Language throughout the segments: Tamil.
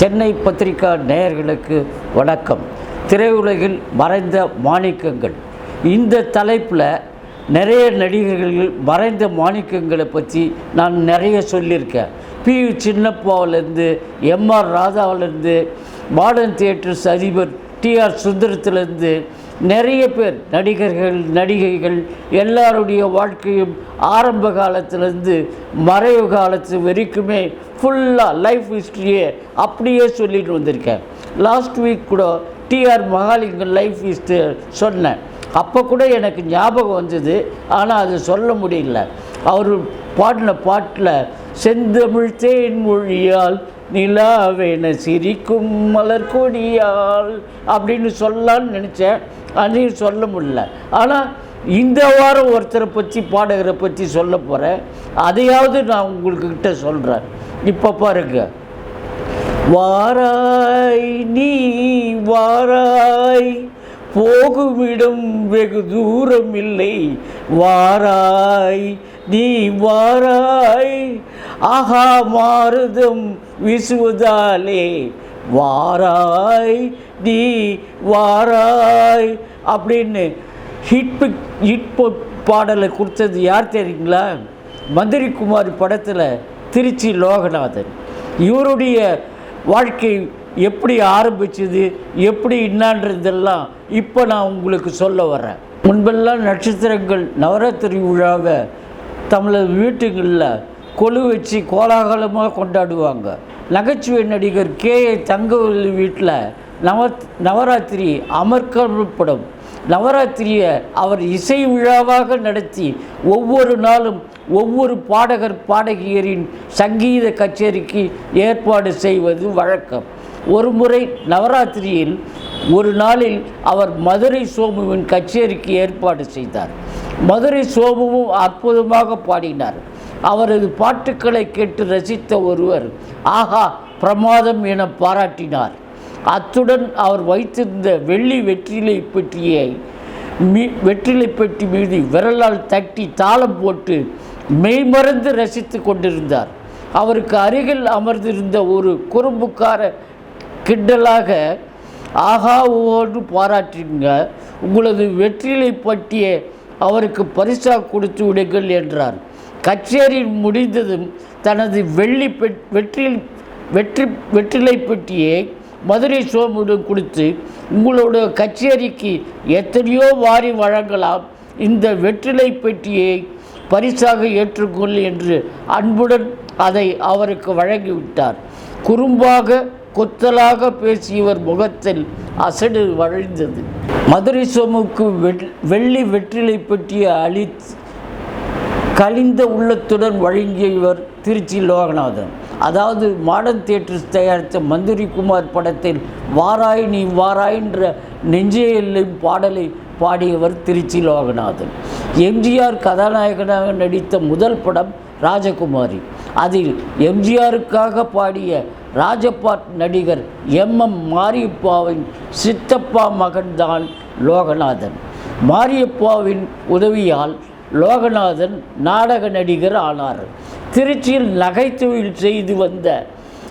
சென்னை பத்திரிகா நேயர்களுக்கு வணக்கம். திரையுலகில் மறைந்த மாணிக்கங்கள். இந்த தலைப்பில் நிறைய நடிகர்கள் மறைந்த மாணிக்கங்களை பற்றி நான் நிறைய சொல்லியிருக்கேன். பி யு சின்னப்பாவிலேருந்து எம்ஆர் ராதாவிலேருந்து மாடர்ன் தியேட்டர்ஸ் அதிபர் டிஆர் சுந்தரத்துலேருந்து நிறைய பேர் நடிகர்கள் நடிகைகள் எல்லாருடைய வாழ்க்கையும் ஆரம்ப காலத்திலேருந்து மறைவு காலத்து வரைக்குமே ஃபுல்லாக லைஃப் ஹிஸ்ட்ரியே அப்படியே சொல்லிட்டு வந்திருக்கேன். லாஸ்ட் வீக் கூட டிஆர் மகாலிங்கம் லைஃப் ஹிஸ்ட்ரி சொன்னேன். அப்போ கூட எனக்கு ஞாபகம் வந்தது ஆனால் அது சொல்ல முடியல. அவர் பாடின பாட்டில் செந்தமிழ் தேன் மொழியால் நிலாவென சிரிக்கும் மலர் கொடியால் அப்படின்னு சொல்லலான்னு நினச்சேன். அதையும் சொல்ல முடியல. ஆனால் இந்த வாரம் ஒருத்தரை பற்றி பாடகரை பற்றி சொல்ல போகிறேன் அதையாவது நான் உங்கள்கிட்ட சொல்கிறேன் இப்போ பாருங்க. வாராய் நீ வாராய் போகுமிடம் வெகு தூரம் இல்லை வாராய் நீ வாராய். ஆஹா மாறுதும் வீசுவதாலே. வாராய் நீ வாராய் அப்படின்னு ஹிட் பிக் ஹிட் பாடலை கொடுத்தது யார் தெரியுங்களா? மந்திரிக்குமார் படத்தில் திருச்சி லோகநாதன். இவருடைய வாழ்க்கை எப்படி ஆரம்பிச்சது எப்படி என்னான்றதெல்லாம் இப்போ நான் உங்களுக்கு சொல்ல வரேன் முன்பெல்லாம் நட்சத்திரங்கள் நவராத்திரி விழாவை தமிழர் வீட்டுங்களில் கொலு வச்சு கோலாகலமாக கொண்டாடுவாங்க. நகைச்சுவை நடிகர் கே. ஏ. தங்கவல்லி வீட்டில் நவ நவராத்திரி அமர்க்கப்படும். நவராத்திரியை அவர் இசை விழாவாக நடத்தி ஒவ்வொரு நாளும் ஒவ்வொரு பாடகர் பாடகியரின் சங்கீத கச்சேரிக்கு ஏற்பாடு செய்வது வழக்கம். ஒரு முறை நவராத்திரியில் ஒரு நாளில் அவர் மதுரை சோமுவின் கச்சேரிக்கு ஏற்பாடு செய்தார். மதுரை சோமுவும் அற்புதமாக பாடினார். அவரது பாட்டுக்களை கேட்டு ரசித்த ஒருவர் ஆஹா பிரமாதம் என பாராட்டினார். அத்துடன் அவர் வைத்திருந்த வெள்ளி வெற்றிலை பெட்டியை மீ வெற்றிலை பெட்டி மீது விரலால் தட்டி தாளம் போட்டு மெய்மறந்து ரசித்து கொண்டிருந்தார். அவருக்கு அருகில் அமர்ந்திருந்த ஒரு குறும்புக்கார கிண்டலாக ஆகா ஓன்று பாராட்டுங்க. உங்களது வெற்றிலை பட்டியை அவருக்கு பரிசாக கொடுத்து விடுங்கள் என்றார். கச்சேரி முடிந்ததும் தனது வெள்ளி பெட் வெற்றி வெற்றி வெற்றிலை பெட்டியை மதுரை சோமுடன் கொடுத்து உங்களோட கச்சேரிக்கு எத்தனையோ வாரி வழங்கலாம். இந்த வெற்றிலை பெட்டியை பரிசாக ஏற்றுக்கொள் என்று அன்புடன் அதை அவருக்கு வழங்கிவிட்டார். குறும்பாக கொத்தலாக பேசியவர் முகத்தில் அசடு வழிந்தது. மதுரை சோமுக்கு வெள்ளி வெற்றிலை பற்றிய அளித் கலிந்த உள்ளத்துடன் வழங்கியவர் திருச்சி லோகநாதன். அதாவது மாடர்ன் தியேட்டர்ஸ் தயாரித்த மந்திரி குமார் படத்தில் வாராய் நீ வாராய்ன்ற நெஞ்சே பாடலை பாடியவர் திருச்சி லோகநாதன். எம்ஜிஆர் கதாநாயகனாக நடித்த முதல் படம் ராஜகுமாரி. அதில் எம்ஜிஆருக்காக பாடிய ராஜபாட் நடிகர் எம் எம் மாரியப்பாவின் சித்தப்பா மகன்தான் லோகநாதன். மாரியப்பாவின் உதவியால் லோகநாதன் நாடக நடிகர் ஆனார். திருச்சியில் நகைத்தொழில் செய்து வந்த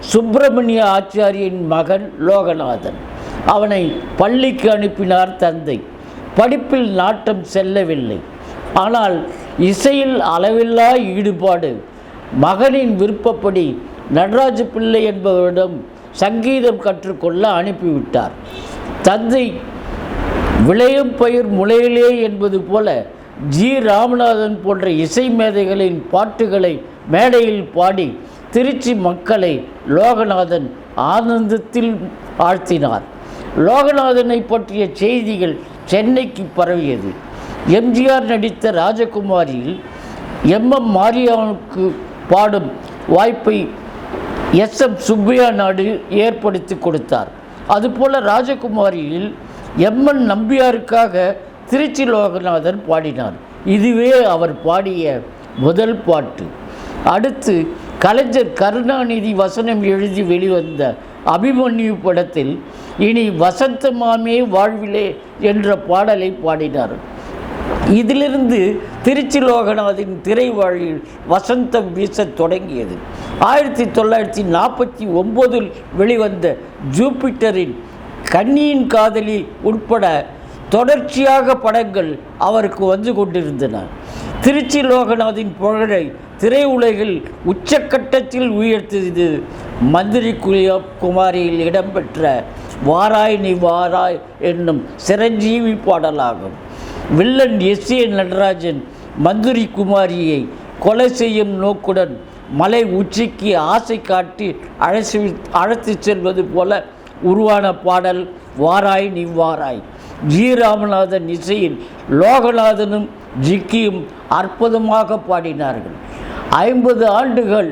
சுப்பிரமணிய ஆச்சாரியின் மகன் லோகநாதன். அவனை பள்ளிக்கு அனுப்பினார் தந்தை. படிப்பில் நாட்டம் செல்லவில்லை. ஆனால் இசையில் அளவில்லா ஈடுபாடு மகனின் விருப்பப்படி நடராஜ பிள்ளை என்பவரிடம் சங்கீதம் கற்றுக்கொள்ள அனுப்பிவிட்டார். தந்தை விளையும் பயிர் முளையிலே என்பது போல ஜி. ராமநாதன் போன்ற இசை மேதைகளின் பாட்டுகளை மேடையில் பாடி திருச்சி மக்களை லோகநாதன் ஆனந்தத்தில் ஆழ்த்தினார். லோகநாதனை பற்றிய செய்திகள் சென்னைக்கு பரவியது. எம்ஜிஆர் நடித்த ராஜகுமாரியில் எம். எம். மாரியாவுக்கு பாடும் வாய்ப்பை எஸ் எம் சுப்பையா நாடு ஏற்படுத்தி கொடுத்தார். அதுபோல ராஜகுமாரியில் எம்என் நம்பியாருக்காக திருச்சி லோகநாதன் பாடினார். இதுவே அவர் பாடிய முதல் பாட்டு. அடுத்து கலைஞர் கருணாநிதி வசனம் எழுதி வெளிவந்த அபிமன்யு படத்தில் இனி வசந்த மாமே வாழ்விலே என்ற பாடலை பாடினார். இதிலிருந்து திருச்சி லோகநாதின் திரைவாழில் வசந்தம் வீசத் தொடங்கியது. ஆயிரத்தி தொள்ளாயிரத்தி நாற்பத்தி ஒம்போதில் வெளிவந்த ஜூபிட்டரின் கன்னியின் காதலி உட்பட தொடர்ச்சியாக படங்கள் அவருக்கு வந்து கொண்டிருந்தன. திருச்சி லோகநாதின் புகழை திரையுலகில் உச்சக்கட்டத்தில் உயர்த்தியது மந்திரி குமாரியில் இடம்பெற்ற வாராய் நீ வாராய் என்னும் Chiranjeevi பாடலாகும். Villain S A Natarajan Manthiri குமாரியை கொலை செய்யும் நோக்குடன் மலை உச்சிக்கு ஆசை காட்டி அழைச்சி அழைத்து செல்வது போல உருவான பாடல் வாராய் நீ வாராய். ஜி ராமநாதன் இசையில் லோகநாதனும் ஜிக்கியும் அற்புதமாக பாடினார்கள். ஐம்பது ஆண்டுகள்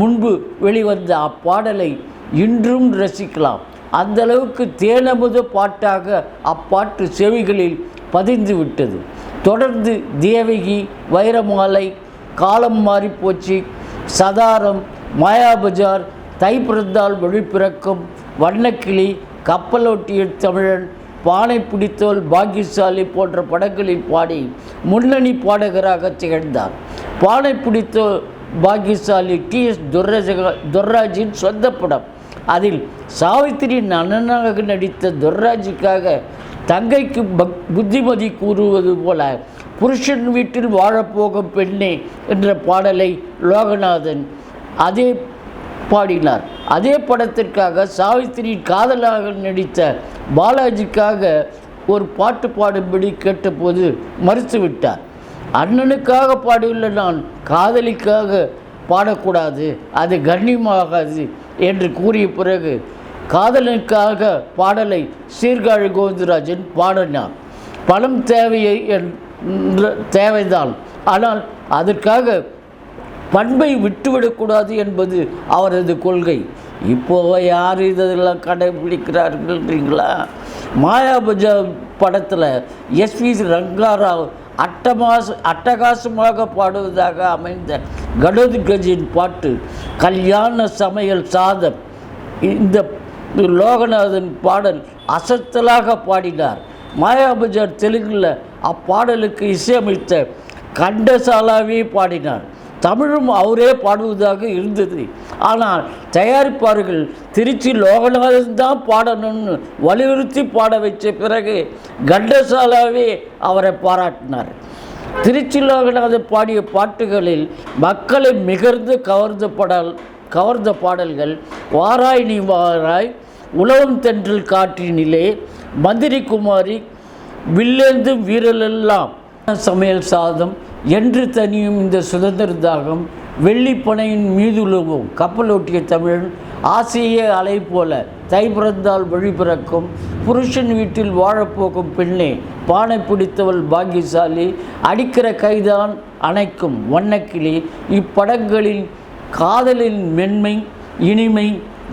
முன்பு வெளிவந்த அப்பாடலை இன்றும் ரசிக்கலாம். அந்த அளவுக்கு தேனமுத பாட்டாக அப்பாட்டு செவிகளில் பதிந்து விட்டது. தொடர்ந்து தேவகி வைரமாலை காலம் மாறி போச்சு. சதாரம் மாயாபஜார் தைப்பிறந்தால் வழிபிறக்கும் வெளிப்பிறக்கும் வண்ணக்கிளி கப்பலோட்டிய தமிழன் பானை பிடித்தோல் பாக்கியசாலி போன்ற படங்களில் பாடி முன்னணி பாடகராக திகழ்ந்தார். பானை பிடித்தோல் பாக்கியசாலி டி. எஸ். துர்ராஜக துர்ராஜின் சொந்த படம். அதில் சாவித்திரியின் அண்ணனாக நடித்த துர்ராஜுக்காக தங்கைக்கு பக் புத்திமதி கூறுவது போல புருஷன் வீட்டில் வாழப்போகும் பெண்ணே என்ற பாடலை லோகநாதன் அதே பாடினார். அதே படத்திற்காக சாவித்திரி காதலாக நடித்த பாலாஜிக்காக ஒரு பாட்டு பாடும்படி கேட்டபோது மறுத்துவிட்டார். அண்ணனுக்காக பாடியுள்ள நான் காதலிக்காக பாடக்கூடாது அது கண்ணியமாகாது என்று கூறிய பிறகு காதலனுக்காக பாடலை சீர்காழி கோவிந்தராஜன் பாடினார். பணம் தேவையை என்ற தேவைதான். ஆனால் அதற்காக பண்பை விட்டுவிடக்கூடாது என்பது அவரது கொள்கை. இப்போ யார் இதெல்லாம் கடைபிடிக்கிறார்கள்ன்றீங்களா மாயாபஜா படத்தில் எஸ்வி ரங்காராவ் அட்டமாச அட்டகாசமாக பாடுவதாக அமைந்த கடோதி கஜின் பாட்டு கல்யாண சமையல் சாதம் இந்த லோகநாதன் பாடல் அசத்தலாக பாடினார். மாயாபஜார் தெலுங்கில் அப்பாடலுக்கு இசையமைத்த கண்டசாலாவே பாடினார். தமிழும் அவரே பாடுவதாக இருந்தது. ஆனால் தயாரிப்பார்கள் திருச்சி லோகநாதன் தான் பாடணும்னு வலியுறுத்தி பாட வச்ச பிறகு கண்டசாலாவே அவரை பாராட்டினார். திருச்சி லோகநாதன் பாடிய பாட்டுகளில் மக்களை மிகர்ந்து கவர்ந்த கவர்ந்த பாடல்கள் வாராய் நீ வாராய் உலகம் தென்றல் காற்றினிலே மந்திரி குமாரி வில்லேந்து வீரலெல்லாம் சமையல் சாதம் என்று தனியும் இந்த சுதந்திர தாகம் வெள்ளிப்பனையின் மீதுலவும் கப்பலோட்டிய தமிழன் ஆசையே அலை போல தை பிறந்தால் வழி பிறக்கும் புருஷன் வீட்டில் வாழப்போகும் பெண்ணே பானை பிடித்தவள் பாக்கியசாலி அடிக்கிற கைதான் அணைக்கும் வண்ணக்கிளி இப்படங்களில் காதலின் மென்மை இனிமை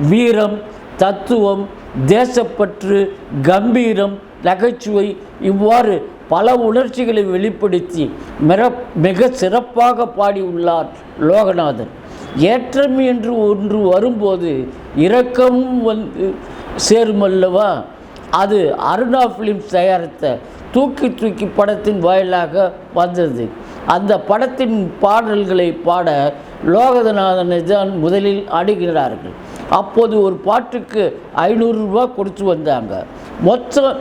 வீரம் தத்துவம் தேசப்பற்று கம்பீரம் நகைச்சுவை இவ்வாறு பல உணர்ச்சிகளை வெளிப்படுத்தி மிக மிக சிறப்பாக பாடியுள்ளார் லோகநாதன் ஏற்றம் என்று ஒன்று வரும்போது இரக்கமும் வந்து சேருமல்லவா? அது அருணா ஃபிலிம்ஸ் தயாரித்த தூக்கி தூக்கி படத்தின் வாயிலாக வந்தது. அந்த படத்தின் பாடல்களை பாட லோகநாதனை தான் முதலில் அணுகிறார்கள் அப்போது ஒரு பாட்டுக்கு ஐநூறுரூவா கொடுத்து வந்தாங்க. மொத்தம்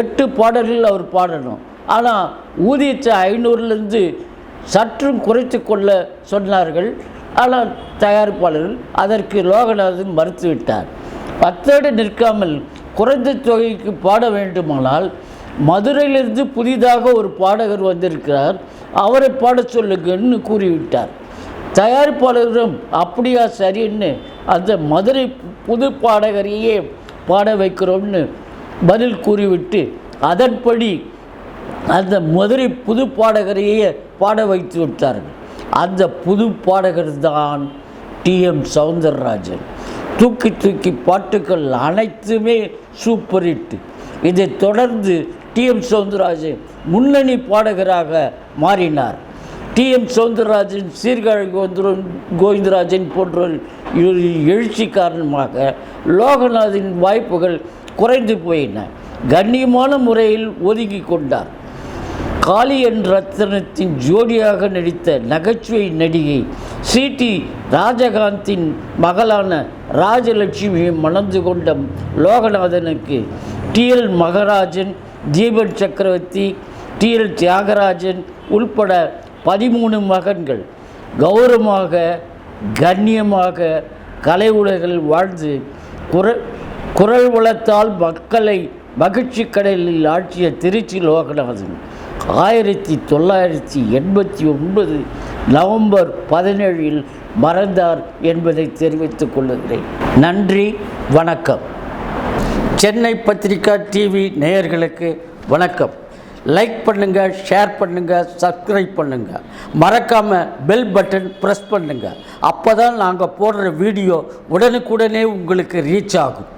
எட்டு பாடல்கள் அவர் பாடணும். ஆனால் ஊதியத்தை ஐநூறுலேருந்து சற்றும் குறைத்து கொள்ள சொன்னார்கள். ஆனால் தயாரிப்பாளர்கள் அதற்கு லோகநாதன் மறுத்துவிட்டார் பத்தோடு நிற்காமல் குறைந்த தொகைக்கு பாட வேண்டுமானால் மதுரையிலிருந்து புதிதாக ஒரு பாடகர் வந்திருக்கிறார். அவரை பாடச் சொல்லுங்கன்னு கூறிவிட்டார். தயாரிப்பாளரும் அப்படியா சரின்னு அந்த மதுரை புது பாடகரையே பாட வைக்கிறோம்னு பதில் கூறிவிட்டு அதன்படி அந்த மதுரை புது பாடகரையே பாட வைத்து விட்டார்கள். அந்த புது பாடகர் தான் டிஎம் சவுந்தரராஜன். தூக்கி தூக்கி பாட்டுக்கள் அனைத்துமே சூப்பர் ஹிட் இதைத் தொடர்ந்து டிஎம் சவுந்தரராஜன் முன்னணி பாடகராக மாறினார். டிஎம் சௌந்தரராஜன் சீர்காழி கோவிந்தரன் கோவிந்தராஜன் போன்றோர் எழுச்சி காரணமாக லோகநாதின் வாய்ப்புகள் குறைந்து போயின. கண்ணியமான முறையில் ஒதுங்கி கொண்டார். காளியன் ரத்னத்தின் ஜோடியாக நடித்த நகைச்சுவை நடிகை சிடி ராஜகாந்தின் மகளான ராஜலட்சுமியை மணந்து கொண்ட லோகநாதனுக்கு டிஎல் மகராஜன் தீபன் சக்கரவர்த்தி டி. எல். தியாகராஜன் உள்பட பதிமூணு மகன்கள் கௌரவமாக கண்ணியமாக கலை உலகில் வாழ்ந்து குரல் குரல் வளத்தால் மக்களை மகிழ்ச்சி கடலில் ஆட்சிய திருச்சி லோகநாதன் ஆயிரத்தி தொள்ளாயிரத்தி எண்பத்தி ஒன்பது நவம்பர் பதினேழில் மறந்தார் என்பதை தெரிவித்துக் கொள்ளுகிறேன் நன்றி வணக்கம். சென்னை பத்திரிகா டிவி நேயர்களுக்கு வணக்கம். லைக் பண்ணுங்கள் ஷேர் பண்ணுங்கள் சப்ஸ்கிரைப் பண்ணுங்கள் மறக்காமல் பெல் பட்டன் ப்ரெஸ் பண்ணுங்கள் அப்போ தான் நாங்கள் போடுற வீடியோ உடனுக்குடனே உங்களுக்கு ரீச் ஆகும்.